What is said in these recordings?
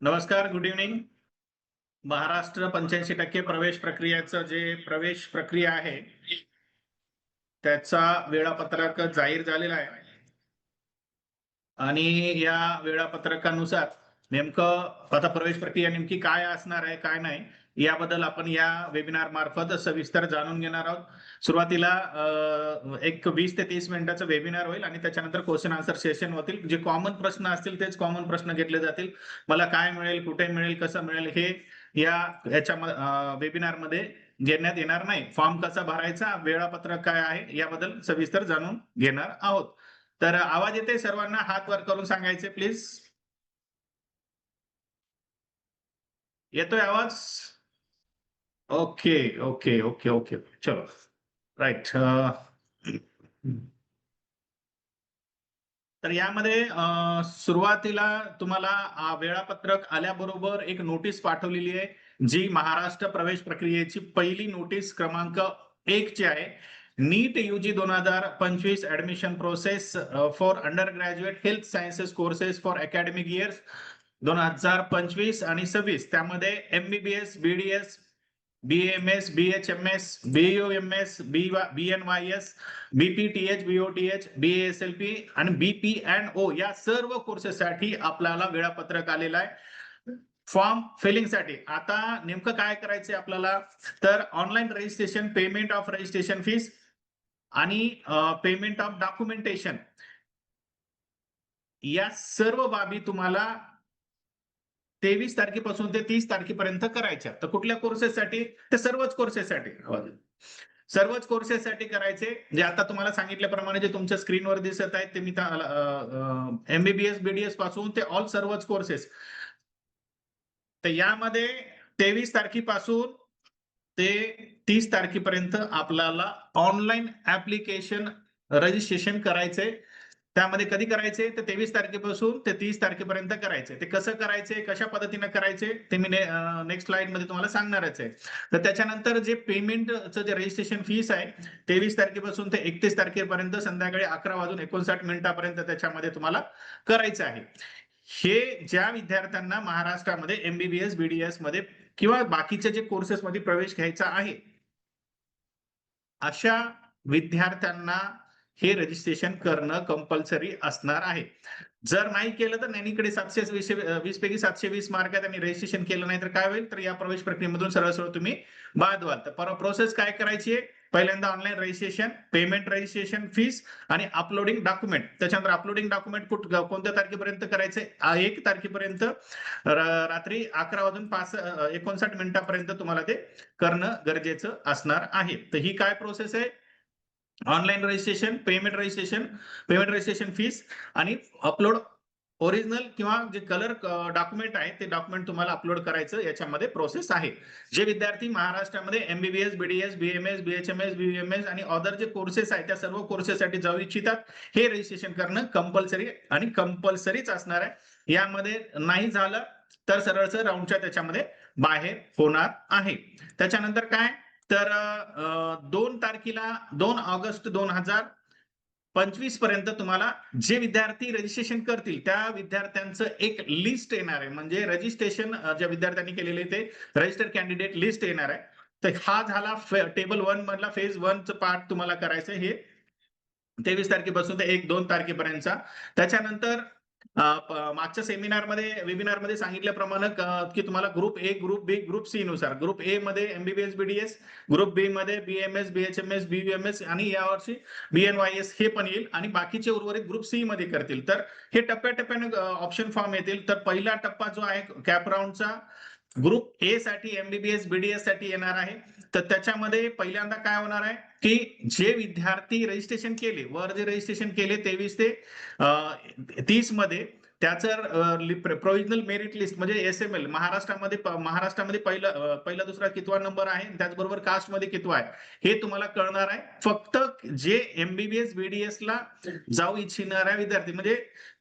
नमस्कार good evening Maharashtra पंच्याऐंशी टक्के प्रवेश प्रक्रियेचं जे प्रवेश प्रक्रिया आहे त्याचा वेळापत्रक जाहीर झालेला आहे. आणि या वेळापत्रकानुसार नेमकं आता प्रवेश प्रक्रिया नेमकी काय असणार आहे काय नाही याबद्दल आपण या वेबिनार मार्फत सविस्तर जाणून घेणार आहोत. सुरुवातीला एक वीस ते तीस मिनिटाचं वेबिनार होईल आणि त्याच्यानंतर क्वेश्चन आन्सर सेशन होतील. जे कॉमन प्रश्न असतील तेच कॉमन प्रश्न घेतले जातील. मला काय मिळेल कुठे मिळेल कसं मिळेल हे या याच्या वेबिनारमध्ये घेण्यात येणार नाही. फॉर्म कसा भरायचा वेळापत्रक काय आहे याबद्दल सविस्तर जाणून घेणार आहोत. तर आवाज येते सर्वांना? हात वर करून सांगायचे प्लीज येतोय आवाज? ओके ओके ओके ओके चलो राईट तर यामध्ये सुरुवातीला तुम्हाला वेळापत्रक आल्याबरोबर एक नोटीस पाठवलेली आहे जी महाराष्ट्र प्रवेश प्रक्रियेची पहिली नोटीस क्रमांक एक ची आहे. नीट युजी दोन हजार पंचवीस admission process for undergraduate health sciences courses for academic years दोन हजार पंचवीस आणि सव्वीस. त्यामध्ये MBBS BDS BMS BHMS BUMS BNYS BPTH BOTH BSLP आणि बीपी अँड ओ या सर्व कोर्सेससाठी आपल्याला वेळापत्रक आलेलं आहे. फॉर्म फिलिंगसाठी आता नेमकं काय करायचंय आपल्याला? तर online registration payment of registration fees आणि पेमेंट ऑफ डॉक्युमेंटेशन या सर्व बाबी तुम्हाला तेवीस तारखेपासून ते तीस तारखेपर्यंत करायच्या. तर कुठल्या कोर्सेससाठी ते सर्वच कोर्सेससाठी सर्वच कोर्सेससाठी करायचे. जे आता तुम्हाला सांगितल्याप्रमाणे जे तुमच्या स्क्रीनवर दिसत आहेत ते मी एमबीबीएस बीडीएसपासून ते ऑल सर्वच कोर्सेस तर यामध्ये तेवीस तारखेपासून ते तीस तारखेपर्यंत आपल्याला ऑनलाईन ऍप्लिकेशन रजिस्ट्रेशन करायचंय त्यामध्ये कधी करायचे? ते तेवीस तारखेपासून ते तीस तारखेपर्यंत करायचे. ते कसं करायचे? कशा पद्धतीने करायचे? ते मी नेक्स्ट स्लाइडमध्ये तुम्हाला सांगणारच आहे. तर त्याच्यानंतर जे पेमेंटचं जे रजिस्ट्रेशन फीस आहे तेवीस तारखेपासून ते एकतीस तारखेपर्यंत संध्याकाळी अकरा वाजून एकोणसाठ मिनिटापर्यंत त्याच्यामध्ये तुम्हाला करायचं आहे. हे ज्या विद्यार्थ्यांना महाराष्ट्रामध्ये एमबीबीएस बीडीएसमध्ये किंवा बाकीच्या जे कोर्सेस मध्ये प्रवेश घ्यायचा आहे अशा विद्यार्थ्यांना हे रजिस्ट्रेशन करणं कंपल्सरी असणार आहे. जर नाही केलं तर नॅनीकडे सातशे वीस वीस पैकी सातशे वीस मार्क आहेत आणि रजिस्ट्रेशन केलं नाही तर काय होईल? तर या प्रवेश प्रक्रियेमधून सरळ सरळ तुम्ही बाद व्हाल. तर प्रोसेस काय करायची आहे? पहिल्यांदा online registration payment registration fees आणि अपलोडिंग डॉक्युमेंट त्याच्यानंतर अपलोडिंग डॉक्युमेंट कुठ कोणत्या तारखेपर्यंत करायचे एक तारखेपर्यंत रात्री अकरा वाजून पाच एकोणसाठ मिनिटापर्यंत तुम्हाला ते करणं गरजेचं असणार आहे. तर ही काय प्रोसेस आहे? Online registration payment registration payment registration fees आणि अपलोड ओरिजिनल किंवा जे कलर डॉक्युमेंट आहे ते डॉक्युमेंट तुम्हाला अपलोड करायचं याच्यामध्ये प्रोसेस आहे. जे विद्यार्थी महाराष्ट्रामध्ये MBBS BDS BMS BHMS BMS आणि अदर जे कोर्सेस आहेत त्या सर्व कोर्सेससाठी जाऊ इच्छितात हे रजिस्ट्रेशन करणं कंपल्सरी आणि कंपल्सरीच असणार आहे. यामध्ये नाही झालं तर सरळ राऊंडच्या त्याच्यामध्ये बाहेर होणार आहे. त्याच्यानंतर काय? तर दोन तारखेला दोन ऑगस्ट दोन हजार पंचवीसपर्यंत तुम्हाला जे विद्यार्थी रजिस्ट्रेशन करतील त्या विद्यार्थ्यांचं एक लिस्ट येणार आहे. म्हणजे रजिस्ट्रेशन ज्या विद्यार्थ्यांनी केलेले ते रजिस्टर कॅन्डिडेट लिस्ट येणार आहे. तर हा झाला टेबल वन मधला फेज वनचं पार्ट तुम्हाला करायचं हे तेवीस तारखेपासून ते एक दोन तारखेपर्यंतचा. त्याच्यानंतर मागच्या सेमिनारमध्ये वेबिनारमध्ये सांगितल्याप्रमाणे की तुम्हाला group A group B group C नुसार ग्रुप ए मध्ये एमबीबीएस बीडीएस ग्रुप बी मध्ये बीएमएस बीएचएमएस बीयूएमएस आणि यावर्षी बीएनवायएस हे पण येईल आणि बाकीचे उर्वरित ग्रुप सी मध्ये करतील. तर हे टप्प्याटप्प्याने ऑप्शन फॉर्म येतील. तर पहिला टप्पा जो आहे कॅप राऊंडचा ग्रुप ए साठी एमबीबीएस बीडीएससाठी येणार आहे. तर त्याच्यामध्ये पहिल्यांदा काय होणार आहे? की जे विद्यार्थी रजिस्ट्रेशन केले वर जे रजिस्ट्रेशन केले तेवीस ते तीसमध्ये त्याचं प्रोव्हिजनल मेरिट लिस्ट म्हणजे एस एम एल महाराष्ट्रामध्ये महाराष्ट्रामध्ये पहिला पहिला दुसरा कितवा नंबर आहे त्याचबरोबर कास्टमध्ये कितवा आहे हे तुम्हाला कळणार आहे. फक्त जे एमबीबीएस बीडीएस ला जाऊ इच्छिणाऱ्या विद्यार्थी म्हणजे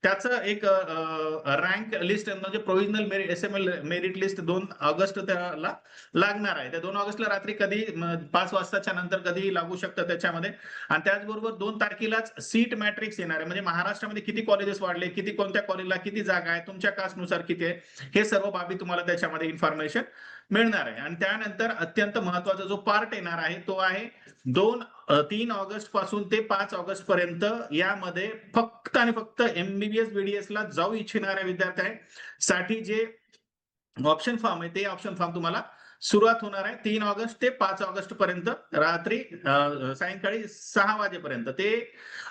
त्याचं एक रँक लिस्ट म्हणजे provisional merit S M L merit list दोन ऑगस्ट त्याला लागणार आहे. त्या दोन ऑगस्टला रात्री कधी पाच वाजताच्या नंतर कधी लागू शकतं त्याच्यामध्ये. आणि त्याचबरोबर दोन तारखेलाच सीट मॅट्रिक्स येणार आहे. म्हणजे महाराष्ट्रामध्ये किती कॉलेजेस वाढले किती कोणत्या कॉलेजला किती जागा आहे तुमच्या कास्टनुसार किती आहे हे सर्व बाबी तुम्हाला त्याच्यामध्ये इन्फॉर्मेशन मिळणार आहे. आणि त्यानंतर अत्यंत महत्त्वाचा जो पार्ट येणार आहे तो आहे दोन तीन ऑगस्टपासून ते पाच ऑगस्ट पर्यंत यामध्ये फक्त आणि फक्त एमबीबीएस बीडीएस ला जाऊ इच्छिणाऱ्या विद्यार्थ्यांसाठी जे ऑप्शन फॉर्म आहे ते ऑप्शन फॉर्म तुम्हाला सुरुवात होणार आहे तीन ऑगस्ट ते पाच ऑगस्ट पर्यंत रात्री सायंकाळी सहा वाजेपर्यंत. ते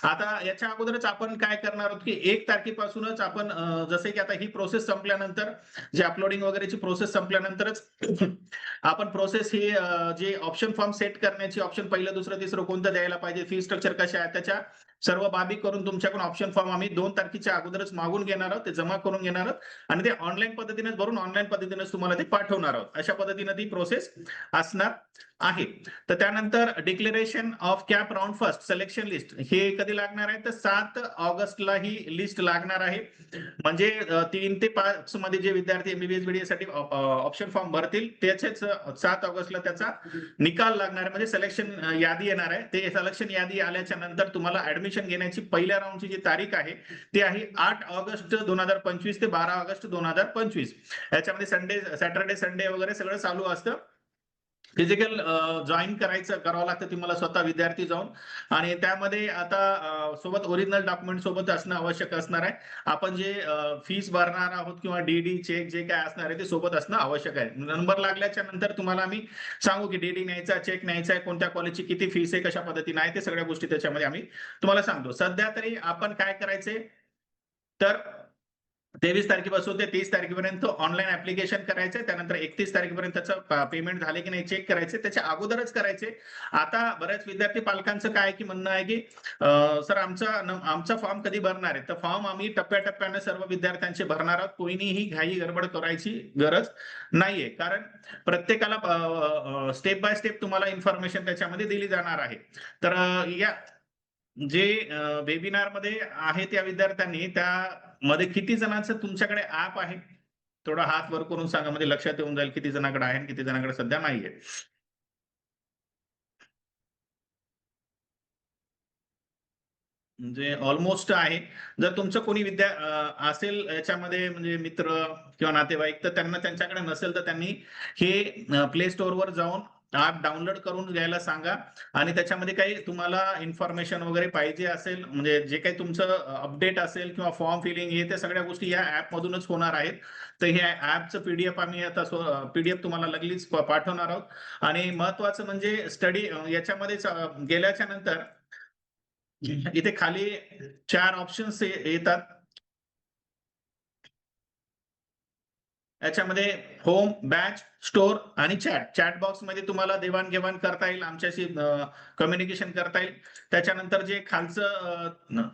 आता याच्या अगोदरच आपण काय करणार आहोत की एक तारखेपासूनच आपण जसे की आता ही प्रोसेस संपल्यानंतर जे अपलोडिंग वगैरेची प्रोसेस संपल्यानंतरच आपण प्रोसेस ही जे ऑप्शन फॉर्म सेट करण्याची ऑप्शन पहिलं दुसरं तिसरं कोणतं द्यायला पाहिजे फी स्ट्रक्चर कशा आहे त्याच्या सर्व बाबी करून तुमच्याकडून ऑप्शन फॉर्म आम्ही दोन तारखेच्या अगोदरच मागून घेणार आहोत ते जमा करून घेणार आहोत. आणि ते ऑनलाईन पद्धतीनेच भरून ऑनलाईन पद्धतीनेच तुम्हाला ते पाठवणार आहोत. अशा पद्धतीने ती प्रोसेस असणार. आहे. तर त्यानंतर declaration of CAP round first selection list हे कधी लागणार आहे? तर सात ऑगस्टला ही लिस्ट लागणार आहे. म्हणजे तीन ते पाच मध्ये जे विद्यार्थी एमबीबीएस बीडीएससाठी ऑप्शन फॉर्म भरतील त्याचेच सात ऑगस्टला त्याचा निकाल लागणार आहे. म्हणजे सिलेक्शन यादी येणार आहे. ते सिलेक्शन यादी आल्याच्यानंतर तुम्हाला ऍडमिशन घेण्याची पहिल्या राऊंडची जी तारीख आहे ती आहे आठ ऑगस्ट दोन हजार पंचवीस ते बारा ऑगस्ट दोन हजार पंचवीस. याच्यामध्ये संडे सॅटर्डे संडे वगैरे सगळं चालू असतं. फिजिकल जॉईन करायचं करावं लागतं तुम्हाला स्वतः विद्यार्थी जाऊन. आणि त्यामध्ये आता सोबत ओरिजिनल डॉक्युमेंट सोबत असणं आवश्यक असणार आहे. आपण जे फीस भरणार आहोत किंवा डीडी चेक जे काय असणार आहे ते सोबत असणं आवश्यक आहे. नंबर लागल्याच्या नंतर तुम्हाला आम्ही सांगू की डीडी न्यायचा चेक न्यायचा आहे कोणत्या कॉलेजची किती फीस आहे कशा पद्धतीने आहे ते सगळ्या गोष्टी त्याच्यामध्ये आम्ही तुम्हाला सांगतो. सध्या तरी आपण काय करायचे तर तेवीस तारखेपासून ते तीस तारखेपर्यंत ऑनलाईन ऍप्लिकेशन करायचे. त्यानंतर एकतीस तारखेपर्यंत पेमेंट झाले की नाही चेक करायचे. त्याच्या अगोदरच करायचे. आता बऱ्याच विद्यार्थी पालकांचं काय की म्हणणं आहे की सर आमचा आमचा फॉर्म कधी भरणार आहे? तर फॉर्म आम्ही टप्प्याटप्प्याने सर्व विद्यार्थ्यांचे भरणार आहोत. कोणीही घाई गडबड करायची गरज नाहीये. कारण प्रत्येकाला स्टेप बाय स्टेप तुम्हाला इन्फॉर्मेशन त्याच्यामध्ये दिली जाणार आहे. तर या जे वेबिनारमध्ये आहेत त्या विद्यार्थ्यांनी मध्ये किती जणांचं तुमच्याकडे ऍप आहे? थोडा हात वर करून सांगा म्हणजे लक्षात येऊन जाईल किती जणांकडे आहे किती जणांकडे सध्या नाहीये. म्हणजे ऑलमोस्ट आहे. जर तुमचं कोणी विद्या असेल याच्यामध्ये म्हणजे मित्र किंवा नातेवाईक तर त्यांना त्यांच्याकडे नसेल तर त्यांनी हे प्ले वर जाऊन ऍप डाउनलोड करून घ्यायला सांगा. आणि त्याच्यामध्ये काही तुम्हाला इन्फॉर्मेशन वगैरे पाहिजे असेल म्हणजे जे काही तुमचं अपडेट असेल किंवा फॉर्म फिलिंग हे त्या सगळ्या गोष्टी या ऍप मधूनच होणार आहेत. तर ह्या ऍपचं पीडीएफ आम्ही आता पीडीएफ तुम्हाला लगलीच पाठवणार आहोत. आणि महत्वाचं म्हणजे स्टडी याच्यामध्येच गेल्याच्यानंतर इथे खाली चार ऑप्शन्स येतात. याच्यामध्ये होम बॅच स्टोर आणि चॅट चॅट बॉक्समध्ये तुम्हाला देवाणघेवाण करता येईल आमच्याशी कम्युनिकेशन करता येईल. त्याच्यानंतर जे खालचं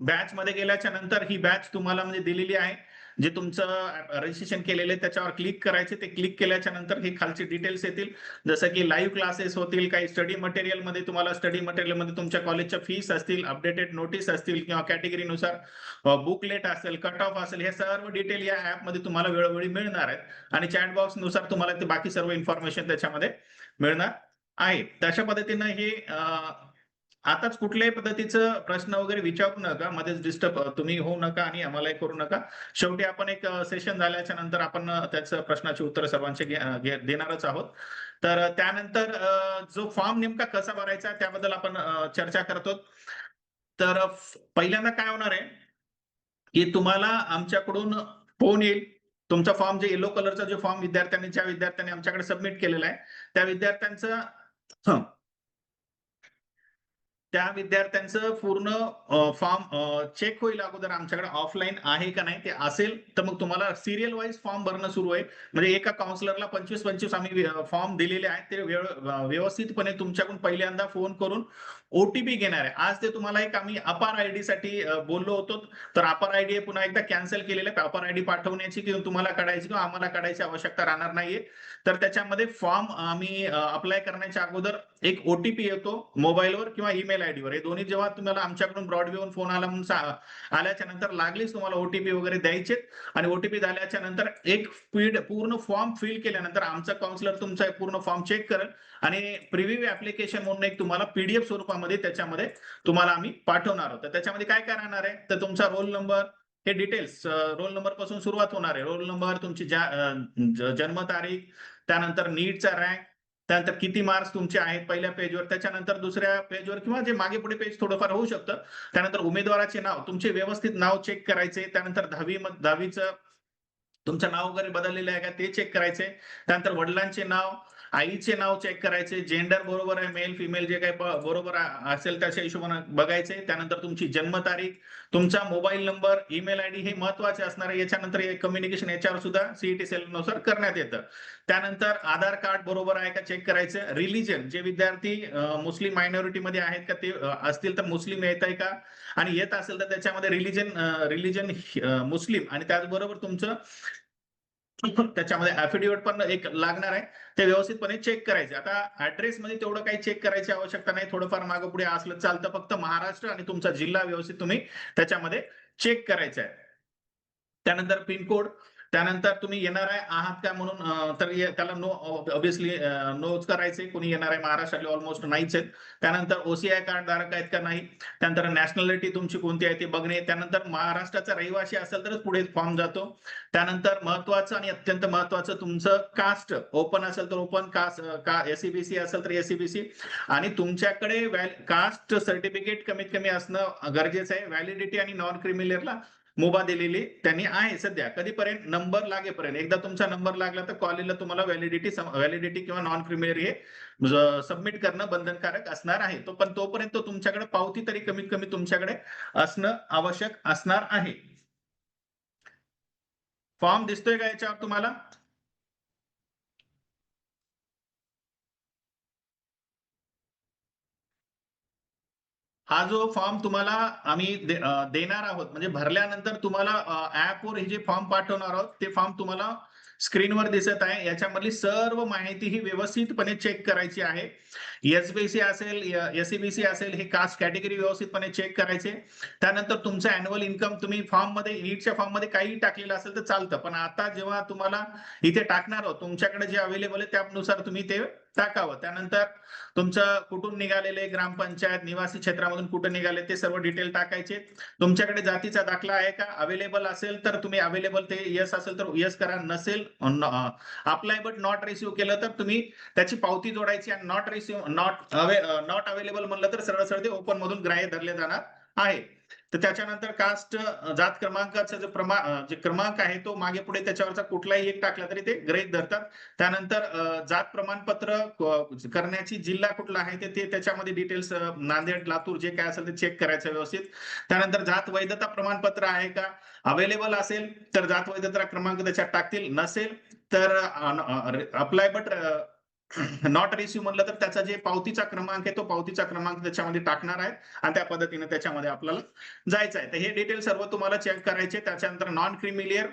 बॅच मध्ये गेल्याच्यानंतर ही बॅच तुम्हाला म्हणजे दिलेली आहे. जे तुमचं रजिस्ट्रेशन केलेले त्याच्यावर क्लिक करायचे ते क्लिक केल्याच्यानंतर हे खालचे डिटेल्स येतील. जसं की लाईव्ह क्लासेस होतील काही स्टडी मटेरियलमध्ये तुम्हाला स्टडी मटेरियलमध्ये तुमच्या कॉलेजच्या फीस असतील अपडेटेड नोटीस असतील किंवा कॅटेगरीनुसार बुकलेट असेल कट ऑफ असेल हे सर्व डिटेल या ऍपमध्ये तुम्हाला वेळोवेळी मिळणार आहेत. आणि चॅट बॉक्सनुसार तुम्हाला ते बाकी सर्व इन्फॉर्मेशन त्याच्यामध्ये मिळणार आहे. तशा पद्धतीनं हे आताच कुठल्याही पद्धतीचं प्रश्न वगैरे विचारू नका मध्येच डिस्टर्ब तुम्ही होऊ नका आणि आम्हालाही करू नका. शेवटी आपण एक सेशन झाल्याच्यानंतर आपण त्याचं प्रश्नाची उत्तर सर्वांचे देणारच आहोत. तर त्यानंतर जो फॉर्म नेमका कसा भरायचा त्याबद्दल आपण चर्चा करतो. तर पहिल्यांदा काय होणार आहे की तुम्हाला आमच्याकडून फोन येईल. तुमचा फॉर्म जे येलो कलरचा जो फॉर्म विद्यार्थ्यांनी ज्या विद्यार्थ्यांनी आमच्याकडे सबमिट केलेला आहे त्या विद्यार्थ्यांचं त्या विद्यार्थ्यांचं पूर्ण फॉर्म चेक होईल अगोदर आमच्याकडे ऑफलाईन आहे का नाही ते असेल तर मग तुम्हाला सिरियल वाईज फॉर्म भरणं सुरू आहे म्हणजे एका काउन्सिलरला पंचवीस पंचवीस आम्ही फॉर्म दिलेले आहेत ते व्यवस्थितपणे तुमच्याकडून पहिल्यांदा फोन करून ओटीपी घेणार आहे. आज ते तुम्हाला एक आम्ही अपार आयडी साठी बोललो होतो. तर अपार आयडी पुन्हा एकदा कॅन्सल केलेलं आहे. अपार आयडी पाठवण्याची किंवा तुम्हाला काढायची किंवा आम्हाला काढायची आवश्यकता राहणार नाहीये. तर त्याच्यामध्ये फॉर्म आम्ही अप्लाय करण्याच्या अगोदर एक ओटीपी येतो मोबाईलवर किंवा ईमेल आयडीवर हे दोन्ही जेव्हा तुम्हाला आमच्याकडून ब्रॉडवेहून फोन आला म्हणून आल्याच्यानंतर लागलीच तुम्हाला ओटीपी वगैरे द्यायचे आणि ओटीपी झाल्याच्यानंतर एक फीड पूर्ण फॉर्म फिल केल्यानंतर आमचा काउन्सिलर तुमचा पूर्ण फॉर्म चेक करेल. आणि प्रिव्ह्यू ऍप्लिकेशन म्हणून एक तुम्हाला पीडीएफ स्वरूपामध्ये त्याच्यामध्ये तुम्हाला आम्ही पाठवणार आहोत. तर त्याच्यामध्ये काय काय राहणार आहे? तर तुमचा रोल नंबर हे डिटेल्स रोल नंबरपासून सुरुवात होणार आहे. रोल नंबर तुमची ज्या जन्मतारीख त्यानंतर नीटचा रँक त्यानंतर किती मार्क्स तुमचे आहेत पहिल्या पेजवर त्याच्यानंतर दुसऱ्या पेजवर किंवा जे मागे पुढे पेज थोडंफार होऊ शकतं. त्यानंतर उमेदवाराचे नाव तुमचे व्यवस्थित नाव चेक करायचे. त्यानंतर दहावी दहावीचं तुमचं नाव वगैरे बदललेलं आहे का ते चेक करायचे. त्यानंतर वडिलांचे नाव आईचे नाव चेक करायचे जेंडर बरोबर आहे मेल फिमेल जे काही बरोबर असेल त्याच्या हिशोबाने बघायचे. त्यानंतर तुमची जन्मतारीख तुमचा मोबाईल नंबर ईमेल आयडी हे महत्त्वाचे असणार आहे. याच्यानंतर कम्युनिकेशन याच्यावर सुद्धा सीईटी सेलनुसार करण्यात येतं. त्यानंतर आधार कार्ड बरोबर आहे का चेक करायचं? रिलिजन जे विद्यार्थी मुस्लिम मायनॉरिटी मध्ये आहेत का ते असतील तर मुस्लिम येत आहे का? आणि येत असेल तर त्याच्यामध्ये रिलिजन रिलिजन मुस्लिम. आणि त्याचबरोबर तुमचं त्याच्यामध्ये ऍफिडेविट पण एक लागणार आहे. ते व्यवस्थितपणे चेक करायचे. आता ऍड्रेस मध्ये तेवढं काही चेक करायची आवश्यकता नाही. थोडंफार मागं पुढे असलं चालतं फक्त महाराष्ट्र आणि तुमचा जिल्हा व्यवस्थित तुम्ही त्याच्यामध्ये चेक करायचा आहे. त्यानंतर पिनकोड त्यानंतर तुम्ही येणार आहे आहात का म्हणून तर त्याला नो ऑब्विसली नोच करायचे. कोणी येणार आहे? महाराष्ट्रातले ऑलमोस्ट नाहीच आहेत. त्यानंतर ओसीआय कार्ड धारक आहेत का नाही? त्यानंतर नॅशनॅलिटी तुमची कोणती आहे ते बघणे. त्यानंतर महाराष्ट्राचा रहिवासी असेल तरच पुढे फॉर्म जातो. त्यानंतर महत्वाचं आणि अत्यंत महत्वाचं तुमचं कास्ट ओपन असेल तर ओपन कास्ट का एसीबीसी असेल तर एसीबीसी आणि तुमच्याकडे कास्ट सर्टिफिकेट कमीत कमी असणं गरजेचं आहे. व्हॅलिडिटी आणि नॉन क्रिमिलियरला मुभा दिलेली त्यांनी आहे सध्या. कधीपर्यंत? नंबर लागेपर्यंत. एकदा तुमचा नंबर लागला तर कॉलेजला तुम्हाला व्हॅलिडिटी व्हॅलिडिटी किंवा नॉन क्रिमिनरी हे सबमिट करणं बंधनकारक असणार आहे. तो पण तोपर्यंत तुमच्याकडे पावती तरी कमीत कमी तुमच्याकडे असणं आवश्यक असणार आहे. फॉर्म दिसतोय का याच्यावर तुम्हाला? हा जो फॉर्म तुम्हाला आम्ही दे- देणार आहोत म्हणजे भरल्यानंतर तुम्हाला ऍपवर हे जे फॉर्म पाठवणार आहोत ते फॉर्म तुम्हाला स्क्रीनवर दिसत आहे. याच्यामधली सर्व माहिती ही व्यवस्थितपणे चेक करायची आहे. एसबीसी असेल एससीबीसी असेल हे कास्ट कॅटेगरी व्यवस्थितपणे चेक करायचे. त्यानंतर तुमचं अॅन्युअल इन्कम तुम्ही फॉर्ममध्ये नीटच्या फॉर्ममध्ये काही टाकलेलं असेल तर चालतं. पण आता जेव्हा तुम्हाला इथे टाकणार आहोत तुमच्याकडे जे अवेलेबल आहे त्यानुसार तुम्ही ते टाकावं. त्यानंतर तुमचं कुठून निघालेले ग्रामपंचायत निवासी क्षेत्रामधून कुठं निघाले ते सर्व डिटेल टाकायचे. तुमच्याकडे जातीचा दाखला आहे का? अवेलेबल असेल तर तुम्ही अवेलेबल ते येस असेल तर येस करा. नसेल अप्लाय बट नॉट रिसिव्ह केलं तर तुम्ही त्याची पावती जोडायची आणि not receive not away not available म्हणलं तर सरळ सरळ ते ओपन मधून ग्राह्य धरले जाणार आहे. तर त्याच्यानंतर कास्ट जात क्रमांकाचा जो प्रमा जे क्रमांक आहे तो मागे पुढे त्याच्यावरचा कुठलाही एक टाकला तरी ते ग्रहित धरतात. त्यानंतर जात प्रमाणपत्र करण्याची जिल्हा कुठला आहे ते त्याच्यामध्ये डिटेल्स नांदेड लातूर जे काय असेल ते चेक करायचं व्यवस्थित. त्यानंतर जात वैधता प्रमाणपत्र आहे का? अवेलेबल असेल तर जात वैधता क्रमांक त्याच्यात टाकतील. नसेल तर अप्लाय बट नॉट रिसिव्ह म्हणलं तर त्याचा जे पावतीचा क्रमांक आहे तो पावतीचा क्रमांक त्याच्यामध्ये टाकणार आहे आणि त्या पद्धतीने त्याच्यामध्ये आपल्याला जायचं आहे. तर हे डिटेल सर्व तुम्हाला चेक करायचे. त्याच्यानंतर नॉन क्रिमिलियर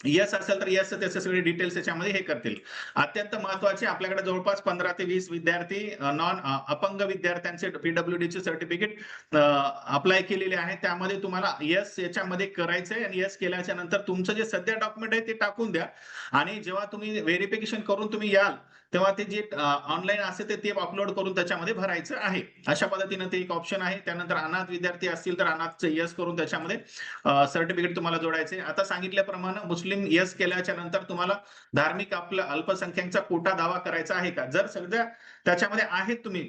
येस असेल तर येस त्याचे सगळे डिटेल्स त्याच्यामध्ये हे करतील. अत्यंत महत्त्वाचे आपल्याकडे जवळपास पंधरा ते वीस विद्यार्थी नॉन अपंग विद्यार्थ्यांचे पीडब्ल्यू चे सर्टिफिकेट अप्लाय केलेले आहे त्यामध्ये तुम्हाला येस याच्यामध्ये करायचंय आणि येस केल्याच्यानंतर तुमचं जे सध्या डॉक्युमेंट आहे ते टाकून द्या. आणि जेव्हा तुम्ही व्हेरिफिकेशन करून तुम्ही याल तेव्हा ते जे ऑनलाईन असेल ते अपलोड करून त्याच्यामध्ये भरायचं आहे. अशा पद्धतीनं ते एक ऑप्शन आहे. त्यानंतर अनाथ विद्यार्थी असतील तर अनाथचं यस करून त्याच्यामध्ये सर्टिफिकेट तुम्हाला जोडायचे. आता सांगितल्याप्रमाणे मुस्लिम यस केल्याच्यानंतर तुम्हाला धार्मिक आपल्या अल्पसंख्याकचा कोटा दावा करायचा आहे का? जर सध्या त्याच्यामध्ये आहेत तुम्ही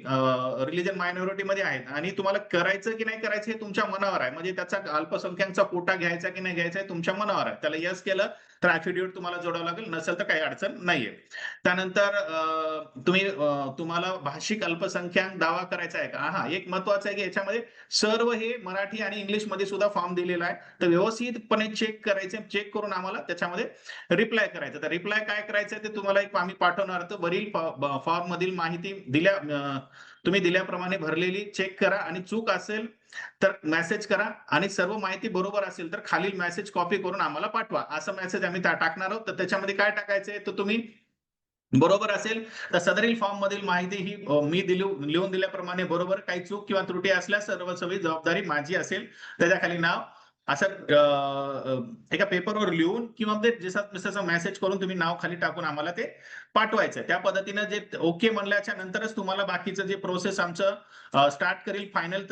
रिलिजन मायनॉरिटीमध्ये आहेत आणि तुम्हाला करायचं की नाही करायचं हे तुमच्या मनावर आहे. म्हणजे त्याचा अल्पसंख्याकचा कोटा घ्यायचा की नाही घ्यायचा हे तुमच्या मनावर आहे. त्याला यस केलं तर ऍफिडेव्हिट तुम्हाला जोडावं लागेल. नसेल तर काही अडचण नाहीये. त्यानंतर तुम्ही तुम्हाला भाषिक अल्पसंख्याक दावा करायचा आहे का? हा एक महत्वाचं आहे की याच्यामध्ये सर्व हे मराठी आणि इंग्लिशमध्ये सुद्धा फॉर्म दिलेला आहे. तर व्यवस्थितपणे चेक करायचे चेक करून आम्हाला त्याच्यामध्ये रिप्लाय करायचं. तर रिप्लाय काय करायचं ते तुम्हाला एक आम्ही पाठवणार. तर वरील फॉर्म मधील माहिती दिल्या तुम्ही दिल्याप्रमाणे भरलेली चेक करा आणि चूक असेल तर मेसेज करा आणि सर्व माहिती बरोबर असेल तर खालील मेसेज कॉपी करून आम्हाला पाठवा. असं मेसेज आम्ही टाकणार आहोत. तर त्याच्यामध्ये काय टाकायचंय? तर तुम्ही बरोबर असेल तर सदरील फॉर्म मधील माहिती ही मी दिली लिहून दिल्याप्रमाणे बरोबर. काही चूक किंवा त्रुटी असल्यास सर्व सगळी जबाबदारी माझी असेल. त्याच्याखाली नाव असं एका पेपरवर लिहून किंवा ते जसा मेसेज करून तुम्ही नाव खाली टाकून आम्हाला ते पाठवायचं. त्या पद्धतीनं जे ओके म्हणल्याच्या नंतरच तुम्हाला बाकीचं जे प्रोसेस आमचं स्टार्ट करील फायनल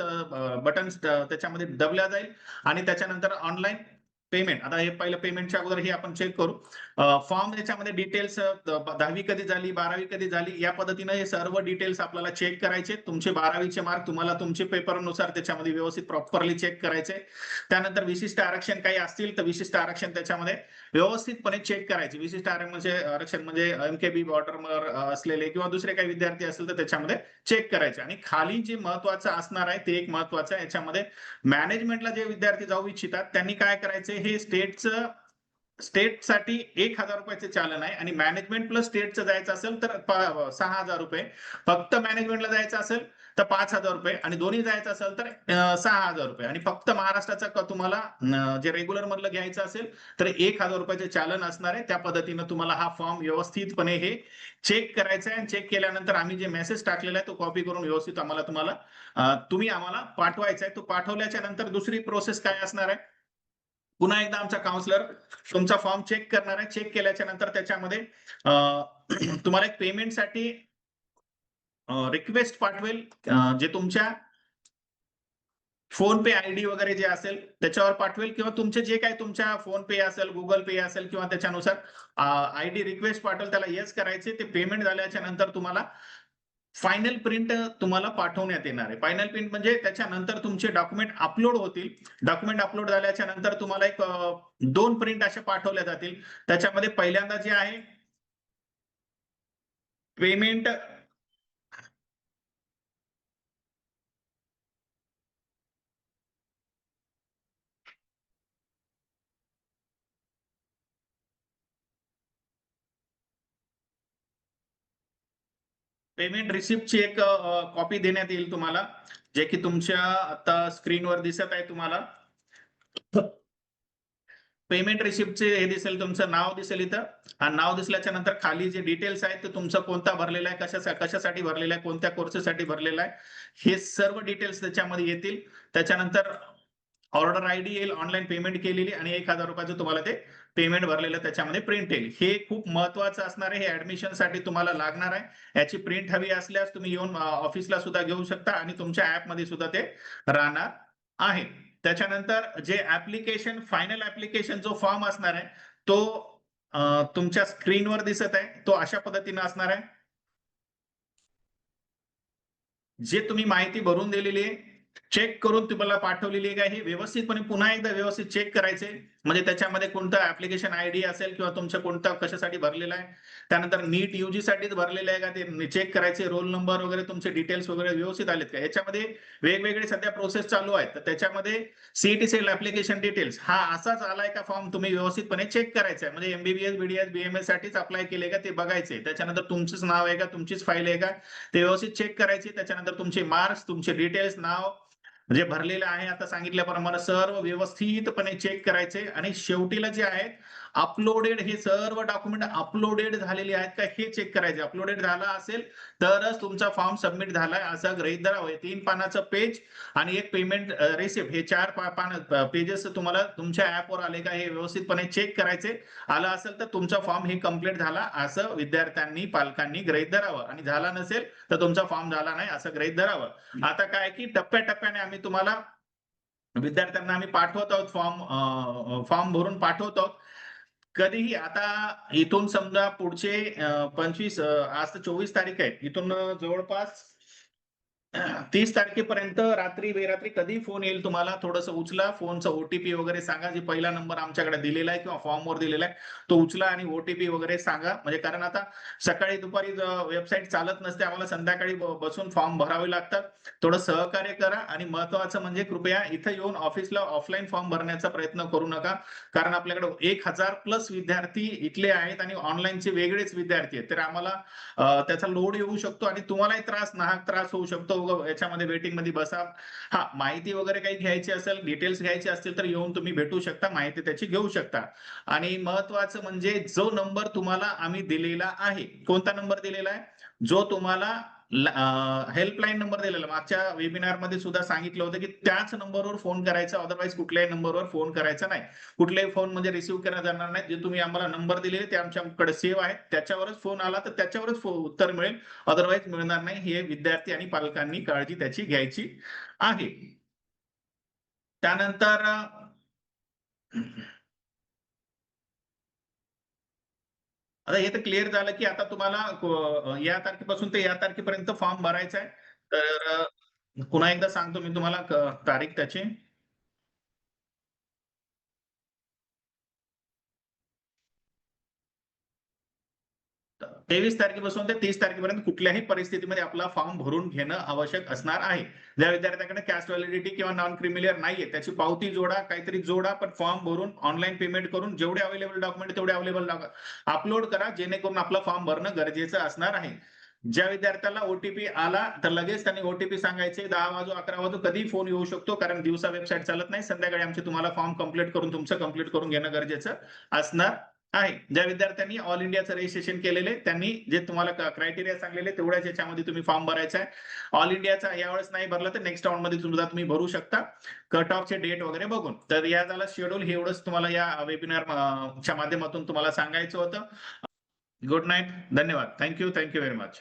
बटन त्याच्यामध्ये दबल्या जाईल. आणि त्याच्यानंतर ऑनलाईन पेमेंट आता हे पहिलं पेमेंटच्या अगोदर हे आपण चेक करू. फॉर्म याच्यामध्ये डिटेल्स दहावी कधी झाली बारावी कधी झाली या पद्धतीने हे सर्व डिटेल्स आपल्याला चेक करायचे. तुमचे बारावीचे मार्क तुम्हाला तुमचे पेपरनुसार त्याच्यामध्ये व्यवस्थित प्रॉपरली चेक करायचे. त्यानंतर विशिष्ट आरक्षण काही असतील तर विशिष्ट आरक्षण त्याच्यामध्ये व्यवस्थितपणे चेक करायचे. विशिष्ट आरक्षण म्हणजे आरक्षण म्हणजे एमकेबी बॉर्डरवर असलेले किंवा दुसरे काही विद्यार्थी असेल तर त्याच्यामध्ये चेक करायचे. आणि खाली जे महत्वाचं असणार आहे ते एक महत्वाचं आहे. याच्यामध्ये मॅनेजमेंटला जे विद्यार्थी जाऊ इच्छितात त्यांनी काय करायचे? हे स्टेटचं स्टेटसाठी एक हजार रुपयाचे चालन आहे आणि मॅनेजमेंट प्लस स्टेटचं जायचं असेल तर सहा हजार रुपये. फक्त मॅनेजमेंटला जायचं असेल तर पाच हजार रुपये आणि दोन्ही जायचं असेल तर सहा हजार रुपये. आणि फक्त महाराष्ट्राचा तुम्हाला जे रेग्युलर मधलं घ्यायचं असेल तर एक हजार रुपयाचे चालन असणार आहे. त्या पद्धतीनं तुम्हाला हा फॉर्म व्यवस्थितपणे हे चेक करायचा आहे. आणि चेक केल्यानंतर आम्ही जे मेसेज टाकलेला आहे तो कॉपी करून व्यवस्थित आम्हाला तुम्हाला तुम्ही आम्हाला पाठवायचा आहे. तो पाठवल्याच्या नंतर दुसरी प्रोसेस काय असणार आहे? पुन्हा एकदा आमचा काउन्सिलर तुमचा फॉर्म चेक करणार आहे. चेक केल्याच्यानंतर त्याच्यामध्ये तुम्हाला एक पेमेंटसाठी रिक्वेस्ट पाठवेल. जे तुमच्या फोन पे आयडी वगैरे जे असेल त्याच्यावर पाठवेल. किंवा तुमचे जे काही तुमच्या फोन पे असेल गुगल पे असेल किंवा त्याच्यानुसार आयडी रिक्वेस्ट पाठवेल. त्याला येस करायचे. ते पेमेंट झाल्याच्यानंतर तुम्हाला फायनल प्रिंट तुम्हाला पाठवण्यात येणार आहे. फायनल प्रिंट म्हणजे त्याच्यानंतर तुमचे डॉक्युमेंट अपलोड होतील. डॉक्युमेंट अपलोड झाल्याच्यानंतर तुम्हाला एक दोन प्रिंट असे पाठवल्या जातील. त्याच्यामध्ये पहिल्यांदा जे आहे पेमेंट पेमेंट रिसिप्टची एक कॉपी देण्यात येईल तुम्हाला जे की तुमच्या आता स्क्रीनवर दिसत आहे तुम्हाला. पेमेंट रिसिप्टचे हे दिसेल तुमचं नाव दिसेल इथं. आणि नाव दिसल्याच्या नंतर खाली जे डिटेल्स आहेत ते तुमचं कोणता भरलेला आहे कशा कशासाठी भरलेला आहे कोणत्या कोर्सेसाठी भरलेला आहे हे सर्व डिटेल्स त्याच्यामध्ये येतील. त्याच्यानंतर ऑर्डर आय डी येईल ऑनलाईन पेमेंट केलेली आणि एक हजार रुपयाचं तुम्हाला ते पेमेंट भरलेलं त्याच्यामध्ये प्रिंट येईल. हे खूप महत्वाचं असणार आहे. हे ऍडमिशनसाठी तुम्हाला लागणार आहे. याची प्रिंट हवी असल्यास तुम्ही येऊन ऑफिसला सुद्धा घेऊ शकता आणि तुमच्या ऍपमध्ये सुद्धा ते राहणार आहे. त्याच्यानंतर जे ऍप्लिकेशन फायनल ऍप्लिकेशन जो फॉर्म असणार आहे तो तुमच्या स्क्रीनवर दिसत आहे. तो अशा पद्धतीने असणार आहे. जे तुम्ही माहिती भरून दिलेली आहे चेक करून तुम्हाला पाठवलेली आहे. का हे व्यवस्थितपणे पुन्हा एकदा व्यवस्थित चेक करायचे. म्हणजे त्याच्यामध्ये कोणतं ऍप्लिकेशन आय डी असेल किंवा तुमचं कोणतं कशासाठी भरलेलं आहे? त्यानंतर नीट युजी साठीच भरलेलं आहे का? ते चेक करायचे रोल नंबर वगैरे तुमचे डिटेल्स वगैरे व्यवस्थित आलेत का? याच्यामध्ये वेगवेगळे सध्या प्रोसेस चालू आहेत. तर त्याच्यामध्ये सीईटी सेल ऍप्लिकेशन डिटेल्स हा असाच आलाय का फॉर्म तुम्ही व्यवस्थितपणे चेक करायचा आहे? म्हणजे एमबीबीएस बीडीएस बीएमएस साठीच अप्लाय केले का? ते बघायचे त्याच्यानंतर तुमचंच नाव आहे का? तुमचीच फाईल आहे का? ते व्यवस्थित चेक करायची. त्याच्यानंतर तुमचे मार्क्स तुमचे डिटेल्स नाव जे भरलेलं आहे. आता सांगितल्याप्रमाणे सर्व व्यवस्थितपणे चेक करायचे. आणि शेवटीला जे आहेत अपलोडेड हे सर्व डॉक्युमेंट अपलोडेड झालेले आहेत का हे चेक करायचे. अपलोडेड झाला असेल तरच तुमचा फॉर्म सबमिट झालाय असं गृहित धरावं. हे तीन पानाचं पेज आणि एक पेमेंट रिसिप्ट हे चार पा- पान पेजेस तुम्हाला तुमच्या ऍपवर आले का हे व्यवस्थितपणे चेक करायचे. आलं असेल तर तुमचा फॉर्म हे कंप्लीट झाला असं विद्यार्थ्यांनी पालकांनी गृहित धरावं. आणि झाला नसेल तर तुमचा फॉर्म झाला नाही असं गृहित धरावं. आता काय की टप्प्याटप्प्याने आम्ही तुम्हाला विद्यार्थ्यांना आम्ही पाठवत आहोत फॉर्म फॉर्म भरून पाठवत आहोत. कधीही आता इथून समजा पुढचे पंचवीस आज तर चोवीस तारीख आहे इथून जवळपास तीस तारखेपर्यंत रात्री बेरात्री कधी फोन येईल तुम्हाला? थोडस उचला. फोनचा ओटीपी वगैरे सांगा. जे पहिला नंबर आमच्याकडे दिलेला आहे किंवा फॉर्मवर दिलेला आहे तो उचला आणि ओटीपी वगैरे सांगा. म्हणजे कारण आता सकाळी दुपारी वेबसाईट चालत नसते आम्हाला संध्याकाळी बसून फॉर्म भरावे लागतात. थोडं सहकार्य करा आणि महत्वाचं म्हणजे कृपया इथं येऊन ऑफिसला ऑफलाईन फॉर्म भरण्याचा प्रयत्न करू नका. कारण आपल्याकडे एक हजार प्लस विद्यार्थी इथले आहेत आणि ऑनलाईनचे वेगळेच विद्यार्थी आहेत. तर आम्हाला त्याचा लोड येऊ शकतो आणि तुम्हालाही त्रास नाहक त्रास होऊ शकतो. दोघं याच्यामध्ये वेटिंगमध्ये बसा. हा माहिती वगैरे काही घ्यायची असेल डिटेल्स घ्यायचे असतील तर येऊन तुम्ही भेटू शकता माहिती त्याची घेऊ शकता. आणि महत्वाचं म्हणजे जो नंबर तुम्हाला आम्ही दिलेला आहे कोणता नंबर दिलेला आहे? जो तुम्हाला हेल्पलाईन नंबर दिलेला. मागच्या वेबिनारमध्ये सुद्धा सांगितलं होतं की त्याच नंबरवर फोन करायचा. अदरवाईज कुठल्याही नंबरवर फोन करायचा नाही. कुठलेही फोन म्हणजे रिसिव्ह केला जाणार नाही. जे तुम्ही आम्हाला नंबर दिलेले ते आमच्याकडे सेव्ह आहेत. त्याच्यावरच फोन आला तर त्याच्यावरच उत्तर मिळेल. अदरवाईज मिळणार नाही. हे विद्यार्थी आणि पालकांनी काळजी त्याची घ्यायची आहे. त्यानंतर आता हे तर क्लिअर झालं की आता तुम्हाला या तारखेपासून ते या तारखेपर्यंत फॉर्म भरायचा आहे. तर पुन्हा एकदा सांगतो मी तुम्हाला तारीख त्याची. तेवीस तारखेपासून ते तीस तारखेपर्यंत कुठल्याही परिस्थितीमध्ये आपला फॉर्म भरून घेणं आवश्यक असणार आहे. ज्या विद्यार्थ्याकडे कॅस्ट व्हॅलिडिटी किंवा नॉन क्रिमिलियर नाहीये त्याची पावती जोडा काहीतरी जोडा पण फॉर्म भरून ऑनलाईन पेमेंट करून जेवढे अवेलेबल डॉक्युमेंट तेवढे अवेलेबल अपलोड करा जेणेकरून आपला फॉर्म भरणं गरजेचं असणार आहे. ज्या विद्यार्थ्याला ओटीपी आला तर लगेच त्यांनी ओटीपी सांगायचे दहा वाजू अकरा वाजू कधी फोन येऊ शकतो कारण दिवसा वेबसाईट चालत नाही. संध्याकाळी आमचे तुम्हाला फॉर्म कंप्लीट करून तुमचं कंप्लीट करून घेणं गरजेचं असणार आहे. ज्या विद्यार्थ्यांनी ऑल इंडियाचं रजिस्ट्रेशन केलेले त्यांनी जे तुम्हाला क्रायटेरिया सांगलेले तेवढ्याच याच्यामध्ये तुम्ही फॉर्म भरायचा आहे. ऑल इंडियाचा यावेळेस नाही भरला तर नेक्स्ट राऊंडमध्ये सुद्धा तुम्ही भरू शकता. कट ऑफचे डेट वगैरे बघून. तर या झाला शेड्यूल हे एवढंच तुम्हाला या वेबिनार च्या माध्यमातून तुम्हाला सांगायचं होतं. गुड नाईट धन्यवाद. Thank you thank you very much